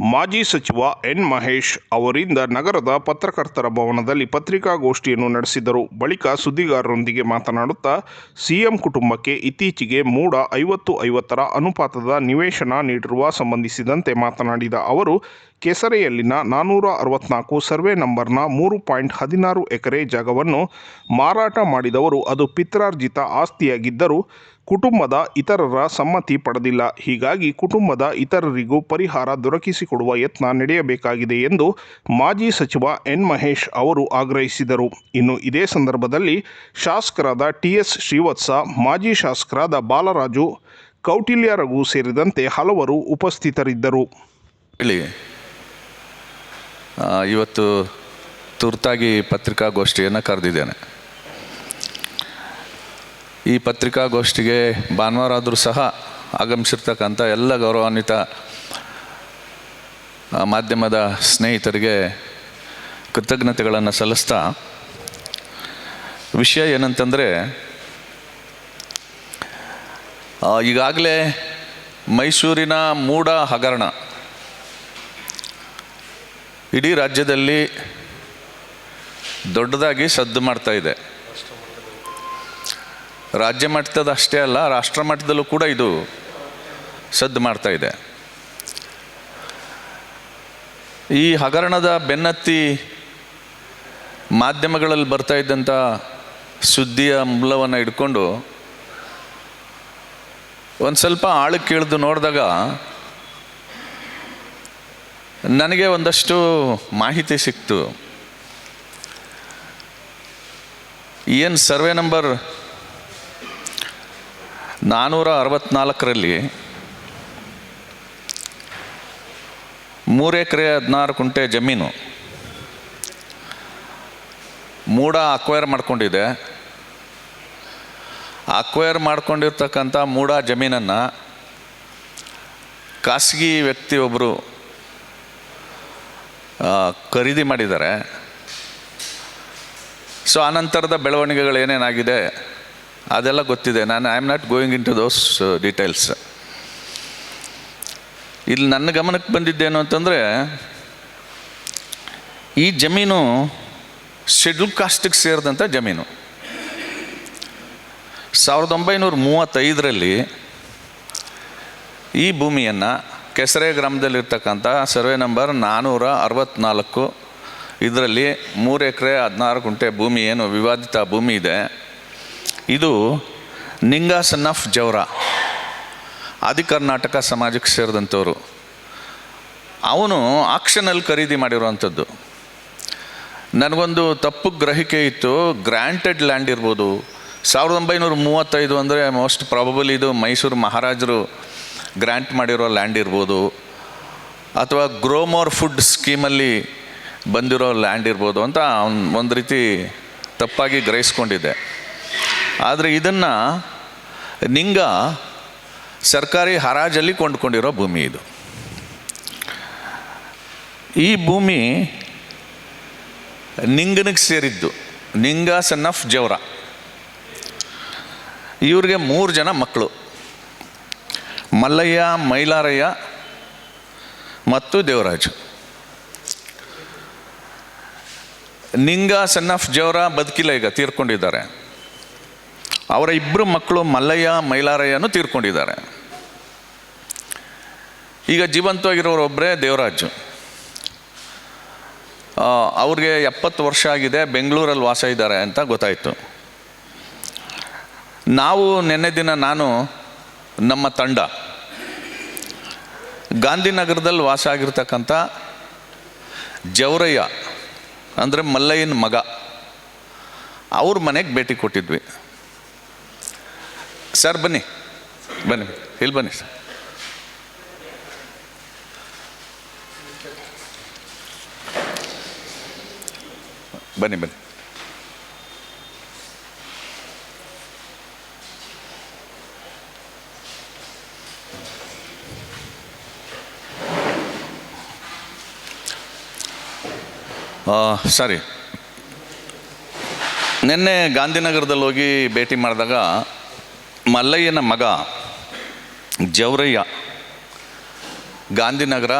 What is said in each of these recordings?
ಮಾಜಿ ಸಚಿವ ಎನ್ ಮಹೇಶ್ ಅವರಿಂದ ನಗರದ ಪತ್ರಕರ್ತರ ಭವನದಲ್ಲಿ ಪತ್ರಿಕಾಗೋಷ್ಠಿಯನ್ನು ನಡೆಸಿದರು. ಬಳಿಕ ಸುದ್ದಿಗಾರರೊಂದಿಗೆ ಮಾತನಾಡುತ್ತಾ ಸಿಎಂ ಕುಟುಂಬಕ್ಕೆ ಇತ್ತೀಚೆಗೆ ಮೂಡ ಐವತ್ತು ಐವತ್ತರ ಅನುಪಾತದ ನಿವೇಶನ ನೀಡಿರುವ ಸಂಬಂಧಿಸಿದಂತೆ ಮಾತನಾಡಿದ ಅವರು, ಕೆಸರೆಯಲ್ಲಿನ ನಾನ್ನೂರ ಅರವತ್ನಾಲ್ಕು ಸರ್ವೆ ನಂಬರ್ನ ಮೂರು ಪಾಯಿಂಟ್ ಹದಿನಾರು ಎಕರೆ ಜಾಗವನ್ನು ಮಾರಾಟ ಮಾಡಿದವರು ಅದು ಪಿತ್ರಾರ್ಜಿತ ಆಸ್ತಿಯಾಗಿದ್ದರೂ ಕುಟುಂಬದ ಇತರರ ಸಮ್ಮತಿ ಪಡೆದಿಲ್ಲ. ಹೀಗಾಗಿ ಕುಟುಂಬದ ಇತರರಿಗೂ ಪರಿಹಾರ ದೊರಕಿಸಿಕೊಡುವ ಯತ್ನ ನಡೆಯಬೇಕಾಗಿದೆ ಎಂದು ಮಾಜಿ ಸಚಿವ ಎನ್ ಮಹೇಶ್ ಅವರು ಆಗ್ರಹಿಸಿದರು. ಇನ್ನು ಇದೇ ಸಂದರ್ಭದಲ್ಲಿ ಶಾಸಕರಾದ ಟಿಎಸ್ ಶ್ರೀವತ್ಸ, ಮಾಜಿ ಶಾಸಕರಾದ ಬಾಲರಾಜು, ಕೌಟಿಲ್ಯ ರಘು ಸೇರಿದಂತೆ ಹಲವರು ಉಪಸ್ಥಿತರಿದ್ದರು. ಇವತ್ತು ತುರ್ತಾಗಿ ಪತ್ರಿಕಾಗೋಷ್ಠಿಯನ್ನು ಕರೆದಿದ್ದೇನೆ. ಈ ಪತ್ರಿಕಾಗೋಷ್ಠಿಗೆ ಭಾನುವಾರ ಆದರೂ ಸಹ ಆಗಮಿಸಿರ್ತಕ್ಕಂಥ ಎಲ್ಲ ಗೌರವಾನ್ವಿತ ಮಾಧ್ಯಮದ ಸ್ನೇಹಿತರಿಗೆ ಕೃತಜ್ಞತೆಗಳನ್ನು ಸಲ್ಲಿಸ್ತಾ ವಿಷಯ ಏನಂತಂದರೆ ಈಗಾಗಲೇ ಮೈಸೂರಿನ ಮೂಡ ಹಗರಣ ಇಡೀ ರಾಜ್ಯದಲ್ಲಿ ದೊಡ್ಡದಾಗಿ ಸದ್ದು ಮಾಡ್ತಾ ಇದೆ. ರಾಜ್ಯ ಮಟ್ಟದ ಅಷ್ಟೇ ಅಲ್ಲ, ರಾಷ್ಟ್ರ ಮಟ್ಟದಲ್ಲೂ ಕೂಡ ಇದು ಸದ್ದು ಮಾಡ್ತಾ ಇದೆ. ಈ ಹಗರಣದ ಬೆನ್ನತ್ತಿ ಮಾಧ್ಯಮಗಳಲ್ಲಿ ಬರ್ತಾ ಇದ್ದಂಥ ಸುದ್ದಿಯ ಮೂಲವನ್ನು ಇಟ್ಕೊಂಡು ಒಂದು ಸ್ವಲ್ಪ ಆಳು ಕೇಳಿದು ನೋಡಿದಾಗ ನನಗೆ ಒಂದಷ್ಟು ಮಾಹಿತಿ ಸಿಕ್ತು. ಏನು ಸರ್ವೆ ನಂಬರ್ ನಾನ್ನೂರ ಅರವತ್ನಾಲ್ಕರಲ್ಲಿ ಮೂರು ಎಕರೆ ಹದಿನಾರು ಕುಂಟೆ ಜಮೀನು ಮೂಡ ಅಕ್ವೈರ್ ಮಾಡಿಕೊಂಡಿದೆ. ಅಕ್ವೈರ್ ಮಾಡಿಕೊಂಡಿರ್ತಕ್ಕಂಥ ಮೂಡ ಜಮೀನನ್ನು ಖಾಸಗಿ ವ್ಯಕ್ತಿಯೊಬ್ಬರು ಖರೀದಿ ಮಾಡಿದ್ದಾರೆ. ಸೊ ಆನಂತರದ ಬೆಳವಣಿಗೆಗಳು ಏನೇನಾಗಿದೆ? ಅದೆಲ್ಲ ಗೊತ್ತಿದೆ. ನಾನು I am not going in to those details ಇಲ್ಲಿ ನನ್ನ ಗಮನಕ್ಕೆ ಬಂದಿದ್ದೇನು ಅಂತಂದರೆ, ಈ ಜಮೀನು ಶೆಡ್ಯೂಲ್ ಕಾಸ್ಟಿಗೆ ಸೇರಿದಂಥ ಜಮೀನು. ಸಾವಿರದ ಒಂಬೈನೂರ ಮೂವತ್ತೈದರಲ್ಲಿ ಈ ಭೂಮಿಯನ್ನು ಕೆಸರೆ ಗ್ರಾಮದಲ್ಲಿರ್ತಕ್ಕಂಥ ಸರ್ವೆ ನಂಬರ್ ನಾನ್ನೂರ ಅರವತ್ನಾಲ್ಕು. ಇದರಲ್ಲಿ ಮೂರು ಎಕರೆ ಹದಿನಾರು ಗುಂಟೆ ಭೂಮಿ ಏನು ವಿವಾದಿತ ಭೂಮಿ ಇದೆ. ಇದು ನಿಂಗಾಸನ್ ಆಫ್ ಜವರ ಆದಿ ಕರ್ನಾಟಕ ಸಮಾಜಕ್ಕೆ ಸೇರಿದಂಥವರು. ಅವನು ಆಕ್ಷನಲ್ಲಿ ಖರೀದಿ ಮಾಡಿರುವಂಥದ್ದು. ನನಗೊಂದು ತಪ್ಪು ಗ್ರಹಿಕೆ ಇತ್ತು. ಗ್ರ್ಯಾಂಟೆಡ್ ಲ್ಯಾಂಡ್ ಇರ್ಬೋದು. ಸಾವಿರದ ಒಂಬೈನೂರ ಮೂವತ್ತೈದು ಅಂದರೆ ಮೋಸ್ಟ್ ಪ್ರಾಬಬಲಿ ಇದು ಮೈಸೂರು ಮಹಾರಾಜರು ಗ್ರ್ಯಾಂಟ್ ಮಾಡಿರೋ ಲ್ಯಾಂಡ್ ಇರ್ಬೋದು. ಅಥವಾ ಗ್ರೋಮೋರ್ ಫುಡ್ ಸ್ಕೀಮಲ್ಲಿ ಬಂದಿರೋ ಲ್ಯಾಂಡ್ ಇರ್ಬೋದು ಅಂತ ಒಂದು ರೀತಿ ತಪ್ಪಾಗಿ ಗ್ರಹಿಸ್ಕೊಂಡಿದ್ದೆ. ಆದರೆ ಇದನ್ನು ನಿಂಗ ಸರ್ಕಾರಿ ಹರಾಜಲ್ಲಿ ಕೊಂಡುಕೊಂಡಿರೋ ಭೂಮಿ ಇದು. ಈ ಭೂಮಿ ನಿಂಗನಿಗೆ ಸೇರಿದ್ದು ನಿಂಗ ಸನ್ ಆಫ್ ಜವರ. ಇವ್ರಿಗೆ ಮೂರು ಜನ ಮಕ್ಕಳು ಮಲ್ಲಯ್ಯ, ಮೈಲಾರಯ್ಯ ಮತ್ತು ದೇವರಾಜು. ನಿಂಗ ಸನ್ ಆಫ್ ಜವರ ಬದುಕಿಲ್ಲ ಈಗ ತೀರ್ಕೊಂಡಿದ್ದಾರೆ. ಅವರ ಇಬ್ಬರು ಮಕ್ಕಳು ಮಲ್ಲಯ್ಯ ಮೈಲಾರಯ್ಯನು ತೀರ್ಕೊಂಡಿದ್ದಾರೆ. ಈಗ ಜೀವಂತವಾಗಿರೋರೊಬ್ಬರೇ ದೇವರಾಜು. ಅವ್ರಿಗೆ ಎಪ್ಪತ್ತು ವರ್ಷ ಆಗಿದೆ, ಬೆಂಗಳೂರಲ್ಲಿ ವಾಸ ಇದ್ದಾರೆ ಅಂತ ಗೊತ್ತಾಯಿತು. ನಾವು ನಿನ್ನೆ ದಿನ ನಾನು, ನಮ್ಮ ತಂಡ, ಗಾಂಧಿನಗರದಲ್ಲಿ ವಾಸ ಆಗಿರ್ತಕ್ಕಂಥ ಜವರಯ್ಯ ಅಂದರೆ ಮಲ್ಲಯ್ಯನ ಮಗ, ಅವ್ರ ಮನೆಗೆ ಭೇಟಿ ಕೊಟ್ಟಿದ್ವಿ. ಸರ್ ಬನ್ನಿ. ಬನ್ನಿ ಇಲ್ಲಿ ಬನ್ನಿ. ಸರ್ ಬನ್ನಿ. ಬನ್ನಿ ಸರಿ. ನಿನ್ನೆ ಗಾಂಧಿನಗರದಲ್ಲಿ ಹೋಗಿ ಭೇಟಿ ಮಾಡಿದಾಗ ಮಲ್ಲಯ್ಯನ ಮಗ ಜವರಯ್ಯ ಗಾಂಧಿನಗರ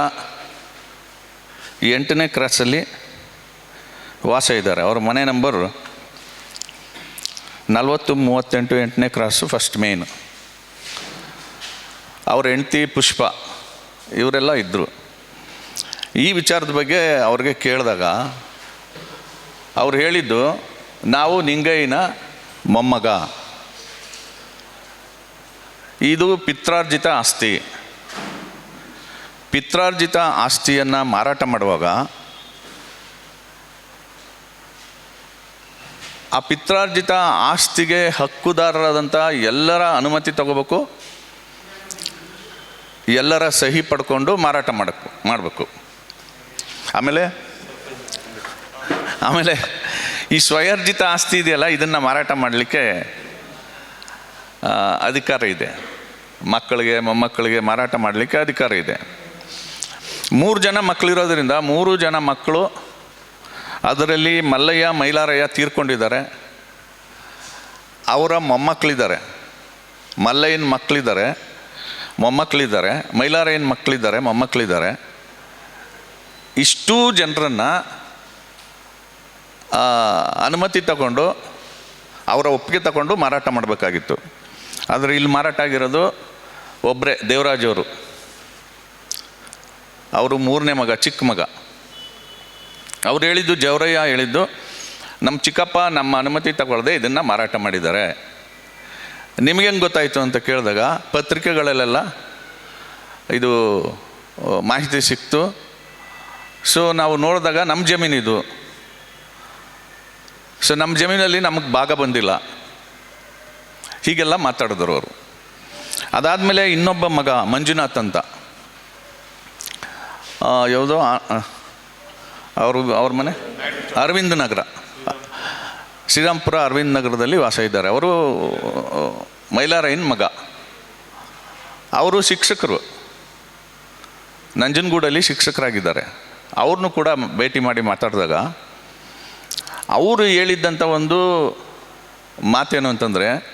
ಎಂಟನೇ ಕ್ರಾಸಲ್ಲಿ ವಾಸ ಇದ್ದಾರೆ. ಅವ್ರ ಮನೆ ನಂಬರ್ ನಲವತ್ತು ಮೂವತ್ತೆಂಟು ಎಂಟನೇ ಕ್ರಾಸು ಫಸ್ಟ್ ಮೇನು. ಅವ್ರ ಹೆಂಡ್ತಿ ಪುಷ್ಪ ಇವರೆಲ್ಲ ಇದ್ದರು ಈ ವಿಚಾರದ ಬಗ್ಗೆ ಅವ್ರಿಗೆ ಕೇಳಿದಾಗ ಅವ್ರು ಹೇಳಿದ್ದು, ನಾವು ನಿಂಗಯ್ಯನ ಮೊಮ್ಮಗ. ಇದು ಪಿತ್ರಾರ್ಜಿತ ಆಸ್ತಿ. ಪಿತ್ರಾರ್ಜಿತ ಆಸ್ತಿಯನ್ನು ಮಾರಾಟ ಮಾಡುವಾಗ ಆ ಪಿತ್ರಾರ್ಜಿತ ಆಸ್ತಿಗೆ ಹಕ್ಕುದಾರರಾದಂಥ ಎಲ್ಲರ ಅನುಮತಿ ತಗೋಬೇಕು, ಎಲ್ಲರ ಸಹಿ ಪಡ್ಕೊಂಡು ಮಾರಾಟ ಮಾಡಬೇಕು ಮಾಡಬೇಕು. ಆಮೇಲೆ ಆಮೇಲೆ ಈ ಸ್ವಯರ್ಜಿತ ಆಸ್ತಿ ಇದೆಯಲ್ಲ, ಇದನ್ನು ಮಾರಾಟ ಮಾಡಲಿಕ್ಕೆ ಅಧಿಕಾರ ಇದೆ. ಮಕ್ಕಳಿಗೆ, ಮೊಮ್ಮಕ್ಕಳಿಗೆ ಮಾರಾಟ ಮಾಡಲಿಕ್ಕೆ ಅಧಿಕಾರ ಇದೆ. ಮೂರು ಜನ ಮಕ್ಕಳಿರೋದ್ರಿಂದ ಮೂರು ಜನ ಮಕ್ಕಳು ಅದರಲ್ಲಿ ಮಲ್ಲಯ್ಯ, ಮೈಲಾರಯ್ಯ ತೀರ್ಕೊಂಡಿದ್ದಾರೆ. ಅವರ ಮೊಮ್ಮಕ್ಕಳಿದ್ದಾರೆ. ಮಲ್ಲಯ್ಯನ ಮಕ್ಕಳಿದ್ದಾರೆ, ಮೊಮ್ಮಕ್ಕಳಿದ್ದಾರೆ, ಮೈಲಾರಯ್ಯನ ಮಕ್ಕಳಿದ್ದಾರೆ, ಮೊಮ್ಮಕ್ಕಳಿದ್ದಾರೆ. ಇಷ್ಟೂ ಜನರನ್ನು ಅನುಮತಿ ತಗೊಂಡು ಅವರ ಒಪ್ಪಿಗೆ ತಗೊಂಡು ಮಾರಾಟ ಮಾಡಬೇಕಾಗಿತ್ತು. ಆದರೆ ಇಲ್ಲಿ ಮಾರಾಟ ಆಗಿರೋದು ಒಬ್ಬರೇ ದೇವರಾಜ್ ಅವರು ಮೂರನೇ ಮಗ, ಚಿಕ್ಕ ಮಗ. ಅವ್ರು ಹೇಳಿದ್ದು, ಜವರಯ್ಯ ಹೇಳಿದ್ದು ನಮ್ಮ ಚಿಕ್ಕಪ್ಪ ನಮ್ಮ ಅನುಮತಿ ತಗೊಳ್ಳದೆ ಇದನ್ನು ಮಾರಾಟ ಮಾಡಿದ್ದಾರೆ. ನಿಮಗೇನು ಹೆಂಗೆ ಗೊತ್ತಾಯಿತು ಅಂತ ಕೇಳಿದಾಗ ಪತ್ರಿಕೆಗಳಲ್ಲೆಲ್ಲ ಇದು ಮಾಹಿತಿ ಸಿಕ್ತು. ಸೊ ನಾವು ನೋಡಿದಾಗ ನಮ್ಮ ಜಮೀನಿದು. ಸೊ ನಮ್ಮ ಜಮೀನಲ್ಲಿ ನಮಗೆ ಭಾಗ ಬಂದಿಲ್ಲ. ಹೀಗೆಲ್ಲ ಮಾತಾಡಿದ್ರು ಅವರು. ಅದಾದಮೇಲೆ ಇನ್ನೊಬ್ಬ ಮಗ ಮಂಜುನಾಥ್ ಅಂತ. ಯಾವುದೋ ಅವರು, ಅವ್ರ ಮನೆ? ಅರವಿಂದ ನಗರ. ಶ್ರೀರಾಮ್ಪುರ ಅರವಿಂದ್ ನಗರದಲ್ಲಿ ವಾಸ ಇದ್ದಾರೆ. ಅವರು ಮೈಲಾರೈನ್ ಮಗ. ಅವರು ಶಿಕ್ಷಕರು. ನಂಜನಗೂಡಲ್ಲಿ ಶಿಕ್ಷಕರಾಗಿದ್ದಾರೆ. ಅವ್ರನ್ನೂ ಕೂಡ ಭೇಟಿ ಮಾಡಿ ಮಾತಾಡಿದಾಗ ಅವರು ಹೇಳಿದ್ದಂಥ ಒಂದು ಮಾತೇನು ಅಂತಂದರೆ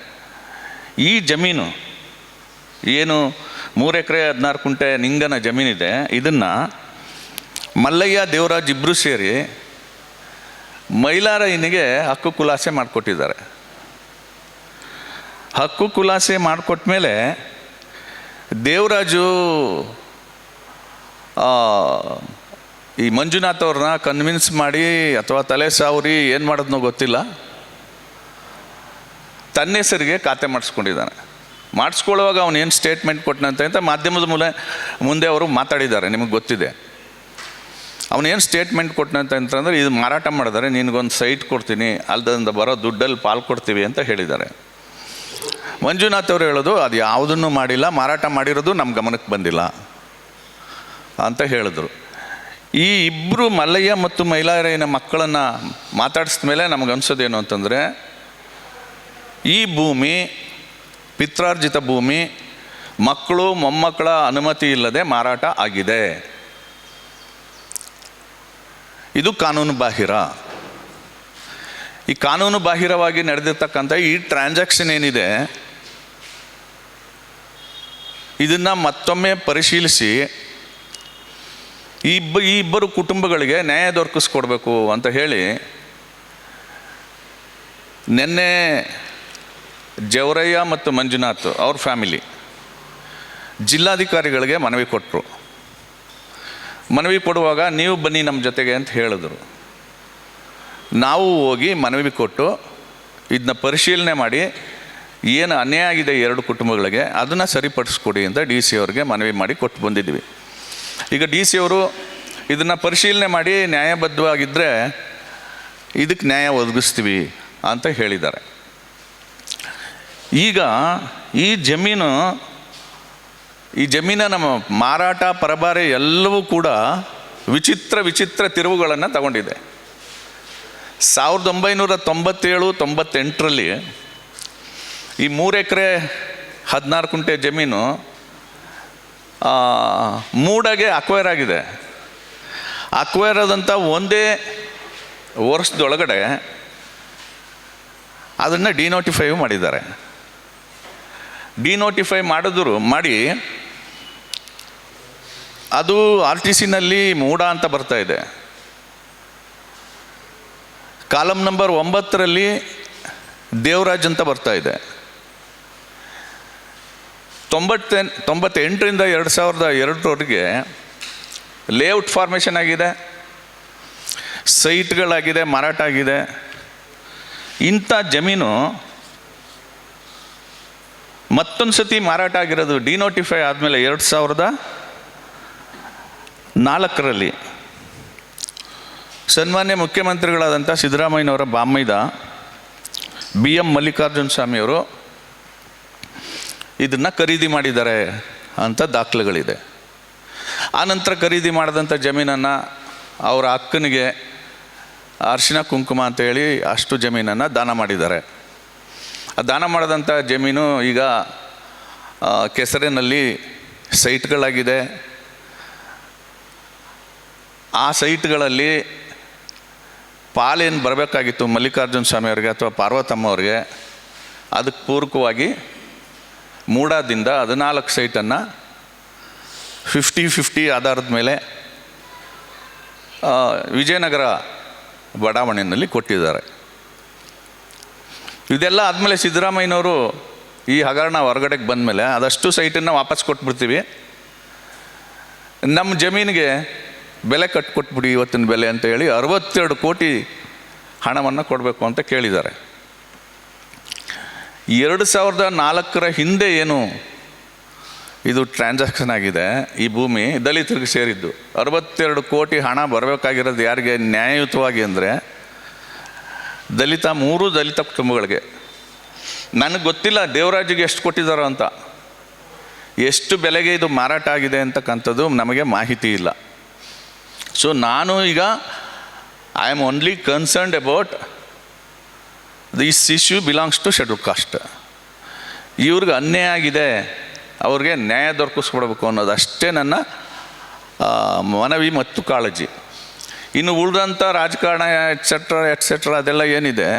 ಈ ಜಮೀನು ಏನು ಮೂರು ಎಕರೆ ಹದಿನಾರು ಕುಂಟೆ ನಿಂಗನ ಜಮೀನಿದೆ. ಇದನ್ನು ಮಲ್ಲಯ್ಯ ದೇವರಾಜ್ ಇಬ್ಬರು ಸೇರಿ ಮೈಲಾರಯ್ಯನಿಗೆ ಹಕ್ಕು ಕುಲಾಸೆ ಮಾಡಿಕೊಟ್ಟಿದ್ದಾರೆ. ಹಕ್ಕು ಖುಲಾಸೆ ಮಾಡಿಕೊಟ್ಮೇಲೆ ದೇವರಾಜು ಆ, ಈ ಮಂಜುನಾಥ್ ಅವ್ರನ್ನ ಕನ್ವಿನ್ಸ್ ಮಾಡಿ ಅಥವಾ ತಲೆ ಸಾವ್ರಿ ಏನು ಮಾಡೋದ್ನೋ ಗೊತ್ತಿಲ್ಲ. ತನ್ನ ಹೆಸರಿಗೆ ಖಾತೆ ಮಾಡಿಸ್ಕೊಂಡಿದ್ದಾನೆ. ಮಾಡಿಸ್ಕೊಳ್ಳುವಾಗ ಏನು ಸ್ಟೇಟ್ಮೆಂಟ್ ಕೊಟ್ಟನಂತೆ ಅಂತ ಮಾಧ್ಯಮದ ಮೂಲ, ಮುಂದೆ ಅವರು ಮಾತಾಡಿದ್ದಾರೆ, ನಿಮಗೆ ಗೊತ್ತಿದೆ. ಅವನೇನು ಸ್ಟೇಟ್ಮೆಂಟ್ ಕೊಟ್ಟನಂತ ಅಂತಂದರೆ, ಇದು ಮಾರಾಟ ಮಾಡಿದರೆ ನಿನಗೊಂದು ಸೈಟ್ ಕೊಡ್ತೀನಿ ಅಲ್ದಿಂದ ಬರೋ ದುಡ್ಡಲ್ಲಿ ಪಾಲ್ ಕೊಡ್ತೀವಿ ಅಂತ ಹೇಳಿದ್ದಾರೆ. ಮಂಜುನಾಥ್ ಅವರು ಹೇಳೋದು, ಅದು ಯಾವುದನ್ನು ಮಾಡಿಲ್ಲ, ಮಾರಾಟ ಮಾಡಿರೋದು ನಮ್ಮ ಗಮನಕ್ಕೆ ಬಂದಿಲ್ಲ. ಅಂತ ಹೇಳಿದ್ರು. ಈ ಇಬ್ಬರು ಮಲ್ಲಯ್ಯ ಮತ್ತು ಮೈಲಾರಯ್ಯನ ಮಕ್ಕಳನ್ನು ಮಾತಾಡಿಸಿದ ಮೇಲೆ ನಮಗೆ ಏನು ಅಂತಂದರೆ ಈ ಭೂಮಿ, ಪಿತ್ರಾರ್ಜಿತ ಭೂಮಿ, ಮಕ್ಕಳು, ಮೊಮ್ಮಕ್ಕಳ ಅನುಮತಿ ಇಲ್ಲದೆ ಮಾರಾಟ ಆಗಿದೆ. ಇದು ಕಾನೂನು ಬಾಹಿರ. ಈ ಕಾನೂನು ಬಾಹಿರವಾಗಿ ನಡೆದಿರ್ತಕ್ಕಂಥ ಈ ಟ್ರಾನ್ಸಾಕ್ಷನ್ ಏನಿದೆ, ಇದನ್ನು ಮತ್ತೊಮ್ಮೆ ಪರಿಶೀಲಿಸಿ ಇಬ್ಬ, ಈ ಇಬ್ಬರು ಕುಟುಂಬಗಳಿಗೆ ನ್ಯಾಯ ದೊರಕಿಸ್ಕೊಡ್ಬೇಕು ಅಂತ ಹೇಳಿ, ನಿನ್ನೆ ಜವರಯ್ಯ ಮತ್ತು ಮಂಜುನಾಥ್ ಅವ್ರ ಫ್ಯಾಮಿಲಿ. ಜಿಲ್ಲಾಧಿಕಾರಿಗಳಿಗೆ ಮನವಿ ಕೊಟ್ಟರು ಮನವಿ ಕೊಡುವಾಗ ನೀವು ಬನ್ನಿ ನಮ್ಮ ಜೊತೆಗೆ ಅಂತ ಹೇಳಿದ್ರು. ನಾವು ಹೋಗಿ ಮನವಿ ಕೊಟ್ಟು ಇದನ್ನ ಪರಿಶೀಲನೆ ಮಾಡಿ ಏನು ಅನ್ಯಾಯ ಆಗಿದೆ ಎರಡು ಕುಟುಂಬಗಳಿಗೆ ಅದನ್ನು ಸರಿಪಡಿಸ್ಕೊಡಿ ಅಂತ ಡಿ ಸಿ ಅವ್ರಿಗೆ ಮನವಿ ಮಾಡಿ ಕೊಟ್ಟು ಬಂದಿದ್ವಿ. ಈಗ ಡಿ ಸಿ ಅವರು ಇದನ್ನು ಪರಿಶೀಲನೆ ಮಾಡಿ ನ್ಯಾಯಬದ್ಧವಾಗಿದ್ದರೆ ಇದಕ್ಕೆ ನ್ಯಾಯ ಒದಗಿಸ್ತೀವಿ ಅಂತ ಹೇಳಿದ್ದಾರೆ. ಈಗ ಈ ಜಮೀನು, ಈ ಜಮೀನ ನಮ್ಮ ಮಾರಾಟ ಪರಬಾರೆ ಎಲ್ಲವೂ ಕೂಡ ವಿಚಿತ್ರ ವಿಚಿತ್ರ ತಿರುವುಗಳನ್ನು ತಗೊಂಡಿದೆ. ಸಾವಿರದ ಒಂಬೈನೂರ ತೊಂಬತ್ತೇಳು, ತೊಂಬತ್ತೆಂಟರಲ್ಲಿ ಈ ಮೂರು ಎಕರೆ ಹದಿನಾರು ಕುಂಟೆ ಜಮೀನು ಮೂಡಗೆ ಅಕ್ವೈರ್ ಆಗಿದೆ. ಅಕ್ವೈರ್ ಆದಂಥ ಒಂದೇ ವರ್ಷದೊಳಗಡೆ ಅದನ್ನು ಡಿನೋಟಿಫೈ ಮಾಡಿದ್ದಾರೆ. ಡಿನೋಟಿಫೈ ಮಾಡಿದ್ರು, ಮಾಡಿ, ಅದು ಆರ್ ಟಿ ಸಿನಲ್ಲಿ ಮೂಡ ಅಂತ ಬರ್ತಾ ಇದೆ. ಕಾಲಮ್ ನಂಬರ್ ಒಂಬತ್ತರಲ್ಲಿ ದೇವರಾಜ್ ಅಂತ ಬರ್ತಾ ಇದೆ. ತೊಂಬತ್ತೆ, ತೊಂಬತ್ತೆಂಟರಿಂದ ಎರಡು ಸಾವಿರದ ಎರಡರವರೆಗೆ ಲೇಔಟ್ ಫಾರ್ಮೇಷನ್ ಆಗಿದೆ. ಸೈಟ್ಗಳಾಗಿದೆ ಮಾರಾಟ ಆಗಿದೆ. ಇಂಥ ಜಮೀನು ಮತ್ತೊಂದು ಸತಿ ಮಾರಾಟ ಆಗಿರೋದು ಡಿನೋಟಿಫೈ ಆದಮೇಲೆ ಎರಡು ಸಾವಿರದ ನಾಲ್ಕರಲ್ಲಿ. ಸನ್ಮಾನ್ಯ ಮುಖ್ಯಮಂತ್ರಿಗಳಾದಂಥ ಸಿದ್ದರಾಮಯ್ಯನವರ ಬಾಮೈದ ಬಿ ಎಂ ಮಲ್ಲಿಕಾರ್ಜುನ ಸ್ವಾಮಿಯವರು ಇದನ್ನು ಖರೀದಿ ಮಾಡಿದ್ದಾರೆ ಅಂತ ದಾಖಲೆಗಳಿದೆ. ಆನಂತರ ಖರೀದಿ ಮಾಡಿದಂಥ ಜಮೀನನ್ನು ಅವರ ಅಕ್ಕನಿಗೆ ಅರ್ಶಿನ ಕುಂಕುಮ ಅಂತ ಹೇಳಿ ಅಷ್ಟು ಜಮೀನನ್ನು ದಾನ ಮಾಡಿದ್ದಾರೆ. ದಾನ ಮಾಡಿದಂಥ ಜಮೀನು ಈಗ ಕೆಸರಿನಲ್ಲಿ ಸೈಟ್ಗಳಾಗಿದೆ. ಆ ಸೈಟ್ಗಳಲ್ಲಿ ಪಾಲೇನು ಬರಬೇಕಾಗಿತ್ತು ಮಲ್ಲಿಕಾರ್ಜುನ ಸ್ವಾಮಿ ಅವರಿಗೆ ಅಥವಾ ಪಾರ್ವತಮ್ಮ ಅವರಿಗೆ ಅದಕ್ಕೆ ಪೂರಕವಾಗಿ ಮೂಡಾದಿಂದ ಹದಿನಾಲ್ಕು ಸೈಟನ್ನು ಫಿಫ್ಟಿ ಫಿಫ್ಟಿ ಆಧಾರದ ಮೇಲೆ ವಿಜಯನಗರ ಬಡಾವಣೆಯಲ್ಲಿ ಕೊಟ್ಟಿದ್ದಾರೆ. ಇದೆಲ್ಲ ಆದಮೇಲೆ ಸಿದ್ದರಾಮಯ್ಯನವರು ಈ ಹಗರಣ ಹೊರಗಡೆಗೆ ಬಂದಮೇಲೆ ಅದಷ್ಟು ಸೈಟನ್ನು ವಾಪಸ್ ಕೊಟ್ಬಿಡ್ತೀವಿ. ನಮ್ಮ ಜಮೀನಿಗೆ ಬೆಲೆ ಕಟ್ಕೊಟ್ಬಿಡಿ ಇವತ್ತಿನ ಬೆಲೆ ಅಂತ ಹೇಳಿ ಅರವತ್ತೆರಡು ಕೋಟಿ ಹಣವನ್ನು ಕೊಡಬೇಕು ಅಂತ ಕೇಳಿದ್ದಾರೆ. ಎರಡು ಸಾವಿರದ ನಾಲ್ಕರ ಹಿಂದೆ ಏನು ಇದು ಟ್ರಾನ್ಸಾಕ್ಷನ್ ಆಗಿದೆ, ಈ ಭೂಮಿ ದಲಿತರಿಗೆ ಸೇರಿದ್ದು, ಅರವತ್ತೆರಡು ಕೋಟಿ ಹಣ ಬರಬೇಕಾಗಿರೋದು ಯಾರಿಗೆ ನ್ಯಾಯಯುತವಾಗಿ ಅಂದರೆ ದಲಿತ, ಮೂರು ದಲಿತ ಕುಟುಂಬಗಳಿಗೆ. ನನಗೆ ಗೊತ್ತಿಲ್ಲ ದೇವರಾಜಿಗೆ ಎಷ್ಟು ಕೊಟ್ಟಿದ್ದಾರೋ ಅಂತ. ಎಷ್ಟು ಬೆಲೆಗೆ ಇದು ಮಾರಾಟ ಆಗಿದೆ ಅಂತಕ್ಕಂಥದ್ದು ನಮಗೆ ಮಾಹಿತಿ ಇಲ್ಲ. ಸೊ ನಾನು ಈಗ I am only concerned about this issue belongs to schedule caste ಇವ್ರಿಗೆ ಅನ್ಯಾಯ ಆಗಿದೆ, ಅವ್ರಿಗೆ ನ್ಯಾಯ ದೊರಕಿಸ್ಕೊಡ್ಬೇಕು ಅನ್ನೋದು ಅಷ್ಟೇ ನನ್ನ ಮನವಿ ಮತ್ತು ಕಾಳಜಿ. ಇನ್ನು ಉಳಿದಂಥ ರಾಜಕಾರಣ ಎಟ್ಸೆಟ್ರಾ ಎಟ್ಸೆಟ್ರಾ ಅದೆಲ್ಲ ಏನಿದೆ,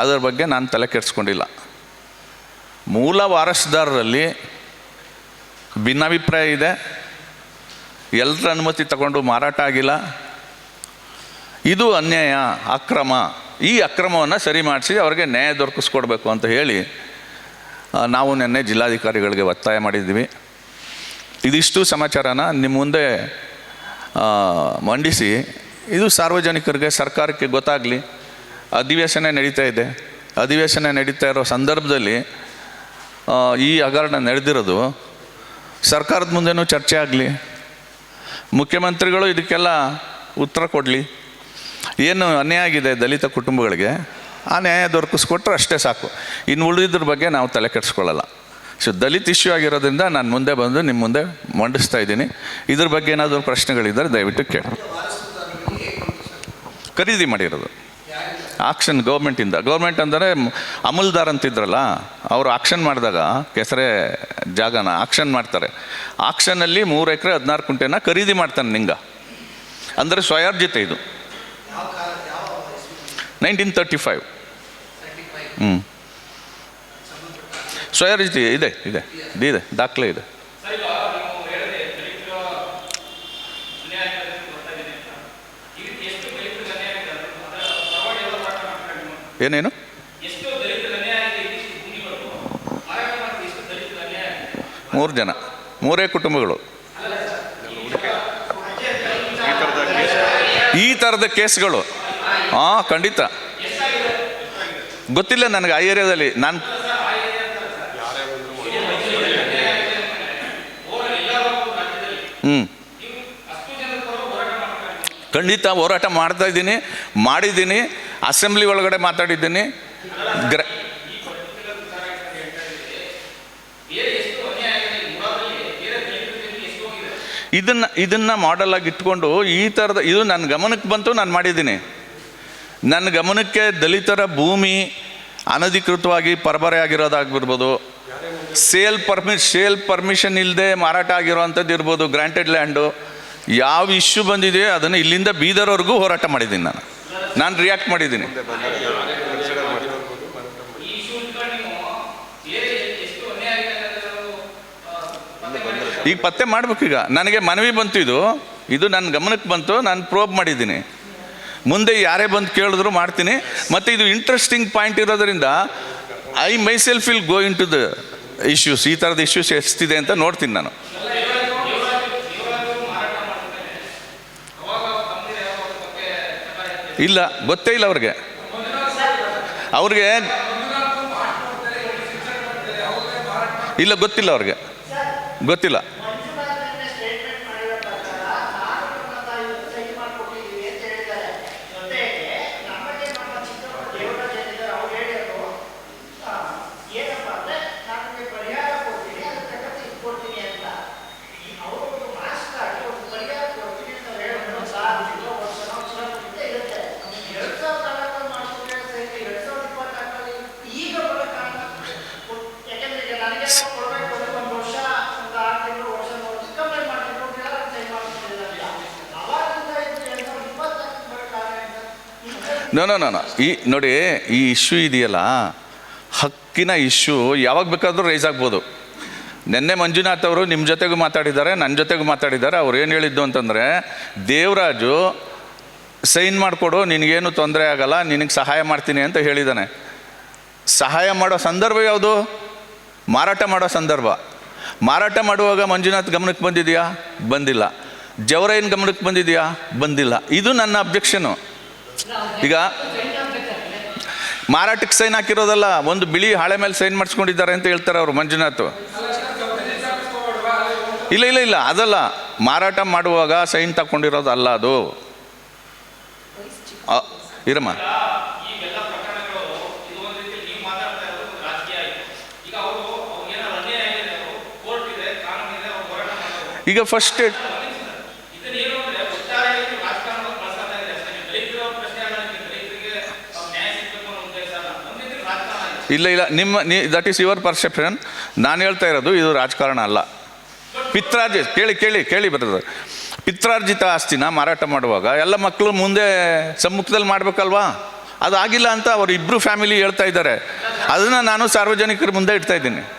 ಅದರ ಬಗ್ಗೆ ನಾನು ತಲೆ ಕೆಡಿಸ್ಕೊಂಡಿಲ್ಲ. ಮೂಲ ವಾರಸುದಾರರಲ್ಲಿ ಭಿನ್ನಾಭಿಪ್ರಾಯ ಇದೆ. ಎಲ್ಲರ ಅನುಮತಿ ತಗೊಂಡು ಮಾರಾಟ ಆಗಿಲ್ಲ. ಇದು ಅನ್ಯಾಯ, ಅಕ್ರಮ. ಈ ಅಕ್ರಮವನ್ನು ಸರಿ ಮಾಡಿಸಿ ಅವರಿಗೆ ನ್ಯಾಯ ದೊರಕಿಸ್ಕೊಡ್ಬೇಕು ಅಂತ ಹೇಳಿ ನಾವು ನಿನ್ನೆ ಜಿಲ್ಲಾಧಿಕಾರಿಗಳಿಗೆ ಒತ್ತಾಯ ಮಾಡಿದ್ವಿ. ಇದಿಷ್ಟು ಸಮಾಚಾರನ ನಿಮ್ಮ ಮುಂದೆ ಮಂಡಿಸಿ. ಇದು ಸಾರ್ವಜನಿಕರಿಗೆ, ಸರ್ಕಾರಕ್ಕೆ ಗೊತ್ತಾಗಲಿ. ಅಧಿವೇಶನ ನಡೀತಾ ಇದೆ. ಅಧಿವೇಶನ ನಡೀತಾ ಇರೋ ಸಂದರ್ಭದಲ್ಲಿ ಈ ಹಗರಣ ನಡೆದಿರೋದು, ಸರ್ಕಾರದ ಮುಂದೆನೂ ಚರ್ಚೆ ಆಗಲಿ. ಮುಖ್ಯಮಂತ್ರಿಗಳು ಇದಕ್ಕೆಲ್ಲ ಉತ್ತರ ಕೊಡಲಿ. ಏನು ಅನ್ಯಾಯ ಆಗಿದೆ ದಲಿತ ಕುಟುಂಬಗಳಿಗೆ? ಆ ನ್ಯಾಯ ದೊರಕಿಸ್ಕೊಟ್ರೆ ಅಷ್ಟೇ ಸಾಕು. ಇನ್ನು ಉಳಿದಿದ್ರ ಬಗ್ಗೆ ನಾವು ತಲೆ ಕೆಡಿಸ್ಕೊಳ್ಳಲ್ಲ. ಸೊ ದಲಿತ ಇಶ್ಯೂ ಆಗಿರೋದ್ರಿಂದ ನಾನು ಮುಂದೆ ಬಂದು ನಿಮ್ಮ ಮುಂದೆ ಮಂಡಿಸ್ತಾ ಇದ್ದೀನಿ. ಇದ್ರ ಬಗ್ಗೆ ಏನಾದರೂ ಪ್ರಶ್ನೆಗಳಿದ್ದರೆ ದಯವಿಟ್ಟು ಕೇಳಿ. ಖರೀದಿ ಮಾಡಿರೋದು. ಆಕ್ಷನ್ ಗೌರ್ಮೆಂಟಿಂದ ಗೌರ್ಮೆಂಟ್ ಅಂದರೆ ಅಮಲ್ದಾರ್ ಅಂತಿದ್ರಲ್ಲ, ಅವರು ಆಕ್ಷನ್ ಮಾಡಿದಾಗ ಕೆಸರೆ ಜಾಗನ ಆಕ್ಷನ್ ಮಾಡ್ತಾರೆ. ಆಕ್ಷನಲ್ಲಿ ಮೂರು ಎಕರೆ ಹದಿನಾರು ಕುಂಟೆನ ಖರೀದಿ ಮಾಡ್ತಾನೆ ನಿಂಗ ಅಂದರೆ ಸ್ವಯಾರ್ಜಿತ ಇದು. Nineteen thirty five. ಹ್ಞೂ ಸ್ವಯಾರ್ಜಿತ ಇದೆ ಇದೆ ಇದೆ, ದಾಖಲೆ ಇದೆ. ಏನೇನು? ಮೂರು ಜನ ಮೂರೇ ಕುಟುಂಬಗಳು. ಈ ಥರದ ಕೇಸ್ಗಳು. ಹಾಂ ಖಂಡಿತ. ಗೊತ್ತಿಲ್ಲ ನನಗೆ ಆ ಏರಿಯಾದಲ್ಲಿ. ನಾನು ಹ್ಞೂ ಖಂಡಿತ ಹೋರಾಟ ಮಾಡ್ತಾ ಇದ್ದೀನಿ ಮಾಡಿದ್ದೀನಿ. ಅಸೆಂಬ್ಲಿ ಒಳಗಡೆ ಮಾತಾಡಿದ್ದೀನಿ. ಗ್ರ ಇದನ್ನ ಇದನ್ನ ಮಾಡಲ್ ಆಗಿ ಇಟ್ಕೊಂಡು ಈ ಥರದ ಇದು ನನ್ನ ಗಮನಕ್ಕೆ ಬಂತು, ನಾನು ಮಾಡಿದ್ದೀನಿ. ನನ್ನ ಗಮನಕ್ಕೆ ದಲಿತರ ಭೂಮಿ ಅನಧಿಕೃತವಾಗಿ ಪರಬರೆ ಆಗಿರೋದಾಗಿರ್ಬೋದು. ಸೇಲ್ ಪರ್ಮಿ, ಸೇಲ್ ಪರ್ಮಿಷನ್ ಇಲ್ಲದೆ ಮಾರಾಟ ಆಗಿರೋವಂಥದ್ದು ಇರ್ಬೋದು, ಗ್ರಾಂಟೆಡ್ ಲ್ಯಾಂಡು. ಯಾವ ಇಶ್ಯೂ ಬಂದಿದೆಯೋ ಅದನ್ನು ಇಲ್ಲಿಂದ ಬೀದರ್ವರೆಗೂ ಹೋರಾಟ ಮಾಡಿದ್ದೀನಿ ನಾನು. ನಾನು ರಿಯಾಕ್ಟ್ ಮಾಡಿದ್ದೀನಿ. ಈಗ ಪತ್ತೆ ಮಾಡ್ಬೇಕೀಗ ನನಗೆ ಮನವಿ ಬಂತು ಇದು. ಇದು ನನ್ನ ಗಮನಕ್ಕೆ ಬಂತು. ನಾನು ಪ್ರೋಬ್ ಮಾಡಿದ್ದೀನಿ. ಮುಂದೆ ಯಾರೇ ಬಂದು ಕೇಳಿದ್ರು ಮಾಡ್ತೀನಿ. ಮತ್ತು ಇದು ಇಂಟ್ರೆಸ್ಟಿಂಗ್ ಪಾಯಿಂಟ್ ಇರೋದರಿಂದ I myself will go in to the issues ಈ ಥರದ ಇಶ್ಯೂಸ್ ಎಷ್ಟಿದೆ ಅಂತ ನೋಡ್ತೀನಿ ನಾನು. ಇಲ್ಲ ಗೊತ್ತೇ ಇಲ್ಲ ಅವ್ರಿಗೆ. ಅವ್ರಿಗೆ ಇಲ್ಲ ಗೊತ್ತಿಲ್ಲ ಅವ್ರಿಗೆ. ಗೊತ್ತಿಲ್ಲ. ನೋ ನೋ ಈ, ನೋಡಿ, ಈ ಇಶ್ಯೂ ಇದೆಯಲ್ಲ, ಹಕ್ಕಿನ ಇಶ್ಯೂ ಯಾವಾಗ ಬೇಕಾದರೂ ರೈಸ್ ಆಗ್ಬೋದು. ನಿನ್ನೆ ಮಂಜುನಾಥ್ ಅವರು ನಿಮ್ಮ ಜೊತೆಗೂ ಮಾತಾಡಿದ್ದಾರೆ ನನ್ನ ಜೊತೆಗೂ ಮಾತಾಡಿದ್ದಾರೆ, ಅವ್ರು ಏನು ಹೇಳಿದ್ದು ಅಂತಂದರೆ, ದೇವರಾಜು ಸೈನ್ ಮಾಡಿಕೊಡು, ನಿನಗೇನು ತೊಂದರೆ ಆಗಲ್ಲ, ನಿನಗೆ ಸಹಾಯ ಮಾಡ್ತೀನಿ ಅಂತ ಹೇಳಿದ್ದಾನೆ. ಸಹಾಯ ಮಾಡೋ ಸಂದರ್ಭ ಯಾವುದು? ಮಾರಾಟ ಮಾಡೋ ಸಂದರ್ಭ. ಮಾರಾಟ ಮಾಡುವಾಗ ಮಂಜುನಾಥ್ ಗಮನಕ್ಕೆ ಬಂದಿದೆಯಾ? ಬಂದಿಲ್ಲ. ಜವರೈನ್ ಗಮನಕ್ಕೆ ಬಂದಿದೆಯಾ? ಬಂದಿಲ್ಲ. ಇದು ನನ್ನ ಅಬ್ಜೆಕ್ಷನು ಈಗ ಮಾರಾಟಕ್ಕೆ ಸೈನ್ ಹಾಕಿರೋದಲ್ಲ, ಒಂದು ಬಿಳಿ ಹಾಳೆ ಮೇಲೆ ಸೈನ್ ಮಾಡಿಸ್ಕೊಂಡಿದ್ದಾರೆ ಅಂತ ಹೇಳ್ತಾರೆ ಅವರು ಮಂಜುನಾಥ್. ಇಲ್ಲ ಇಲ್ಲ ಇಲ್ಲ, ಅದಲ್ಲ. ಮಾರಾಟ ಮಾಡುವಾಗ ಸೈನ್ ತಗೊಂಡಿರೋದು ಅಲ್ಲ ಅದು ಇರಮ್ಮ. ಈಗ ಫಸ್ಟ್ ಇಲ್ಲ ಇಲ್ಲ, ನಿಮ್ಮ ದಟ್ ಈಸ್ ಯುವರ್ ಪರ್ಸೆಪ್ಷನ್ ನಾನು ಹೇಳ್ತಾ ಇರೋದು, ಇದು ರಾಜಕಾರಣ ಅಲ್ಲ. ಪಿತ್ರಾರ್ಜಿ, ಕೇಳಿ ಕೇಳಿ ಕೇಳಿ ಬರ್ತದೆ. ಪಿತ್ರಾರ್ಜಿತ ಆಸ್ತಿನ ಮಾರಾಟ ಮಾಡುವಾಗ ಎಲ್ಲ ಮಕ್ಕಳು ಮುಂದೆ ಸಮ್ಮುಖದಲ್ಲಿ ಮಾಡಬೇಕಲ್ವಾ? ಅದು ಆಗಿಲ್ಲ ಅಂತ ಅವರು ಇಬ್ಬರು ಫ್ಯಾಮಿಲಿ ಹೇಳ್ತಾ ಇದ್ದಾರೆ. ಅದನ್ನು ನಾನು ಸಾರ್ವಜನಿಕರ ಮುಂದೆ ಇಡ್ತಾ ಇದ್ದೀನಿ.